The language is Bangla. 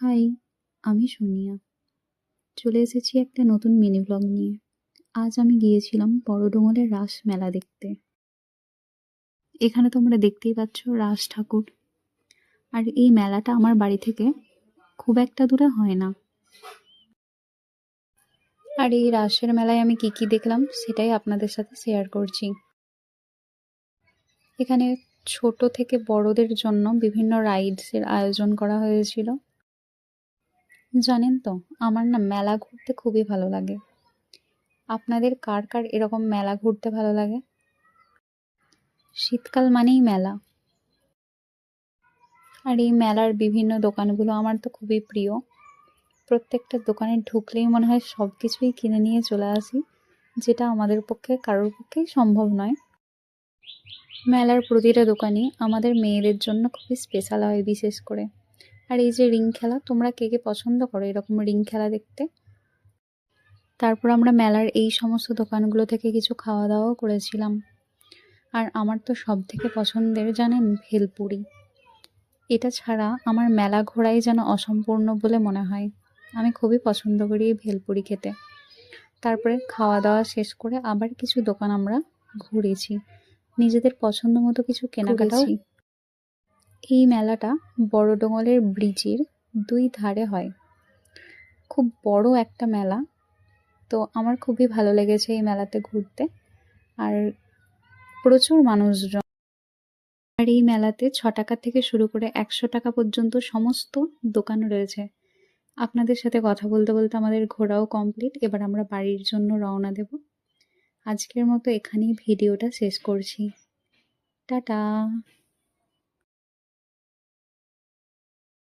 হাই, আমি সোনিয়া। চলে এসেছি একটা নতুন মিনি ব্লগ নিয়ে। আজ আমি গিয়েছিলাম বড়ডোঙরের রাস মেলা দেখতে। এখানে তোমরা দেখতেই পাচ্ছ রাস ঠাকুর। আর এই মেলাটা আমার বাড়ি থেকে খুব একটা দূরে হয় না। আর এই রাসের মেলায় আমি কি কি দেখলাম সেটাই আপনাদের সাথে শেয়ার করছি। এখানে ছোট থেকে বড়দের জন্য বিভিন্ন রাইডসের আয়োজন করা হয়েছিল। জানেন তো, আমার না মেলা ঘুরতে খুবই ভালো লাগে। আপনাদের কার কার এরকম মেলা ঘুরতে ভালো লাগে? শীতকাল মানেই মেলা। আর এই মেলার বিভিন্ন দোকানগুলো আমার তো খুবই প্রিয়। প্রত্যেকটা দোকানে ঢুকলেই মনে হয় সব কিছুই কিনে নিয়ে চলে আসি, যেটা আমাদের পক্ষে, কারোর পক্ষেই সম্ভব নয়। মেলার প্রতিটা দোকানই আমাদের মেয়েদের জন্য খুবই স্পেশাল হয় বিশেষ করে। আর এই যে রিং খেলা, তোমরা কে কে পছন্দ করো? এরকম রিং খেলা দেখতে? তারপর আমরা মেলার এই সমস্ত দোকানগুলো থেকে কিছু খাওয়া দাওয়াও করেছিলাম। আর আমার তো সব থেকে পছন্দের জানেন ভেলপুরি। এটা ছাড়া আমার মেলা ঘোরাই যেন অসম্পূর্ণ বলে মনে হয়। আমি খুবই পছন্দ করি এই ভেলপুরি খেতে। তারপরে খাওয়া দাওয়া শেষ করে আবার কিছু দোকান আমরা ঘুরেছি। নিজেদের পছন্দ মতো কিছু কেনাকাটাও এই মেলাটা বড়ডোঙলের ব্রিজের দুই ধারে হয়। খুব বড় একটা মেলা। তো আমার খুবই ভালো লেগেছে এই মেলাতে ঘুরতে। আর প্রচুর মানুষজন। আর এই মেলাতে ছ টাকা থেকে শুরু করে একশো টাকা পর্যন্ত সমস্ত দোকান রয়েছে। আপনাদের সাথে কথা বলতে বলতে আমাদের ঘোরাও কমপ্লিট। এবার আমরা বাড়ির জন্য রওনা দেব। আজকের মতো এখানেই ভিডিওটা শেষ করছি। টাটা!